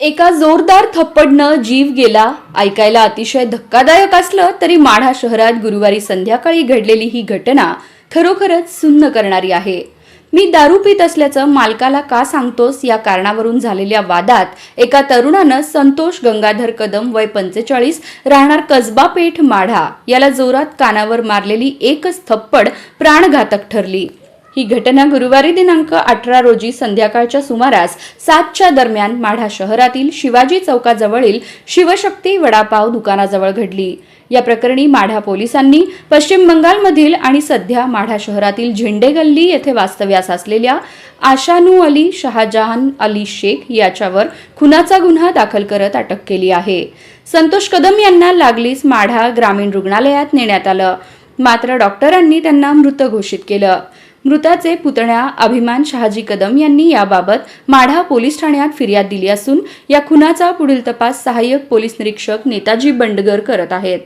एका जोरदार थप्पडनं जीव गेला. ऐकायला अतिशय धक्कादायक असलं तरी माढा शहरात गुरुवारी संध्याकाळी घडलेली ही घटना खरोखरच सुन्न करणारी आहे. मी दारू पित असल्याचं मालकाला का सांगतोस? या कारणावरून झालेल्या वादात एका तरुणानं संतोष गंगाधर कदम वय पंचेचाळीस राहणार कसबा पेठ माढा. याला जोरात कानावर मारलेली एकच थप्पड प्राणघातक ठरली. ही घटना गुरुवारी दिनांक अठरा रोजी संध्याकाळच्या सुमारास सातच्या दरम्यान माढा शहरातील शिवाजी चौकाजवळील शिवशक्ती वडापाव दुकानाजवळ घडली. या प्रकरणी माढा पोलिसांनी पश्चिम बंगालमधील आणि सध्या माढा शहरातील झेंडे गल्ली येथे वास्तव्यास असलेल्या आशानू अली शहाजहान अली शेख याच्यावर खुनाचा गुन्हा दाखल करत अटक केली आहे. संतोष कदम यांना लागलीच माढा ग्रामीण रुग्णालयात नेण्यात आलं. मात्र डॉक्टरांनी त्यांना मृत घोषित केलं. मृताचे पुतण्या अभिमान शहाजी कदम यांनी याबाबत माढा पोलीस ठाण्यात फिर्याद दिली असून या खुनाचा पुढील तपास सहाय्यक पोलीस निरीक्षक नेताजी बंडगर करत आहेत.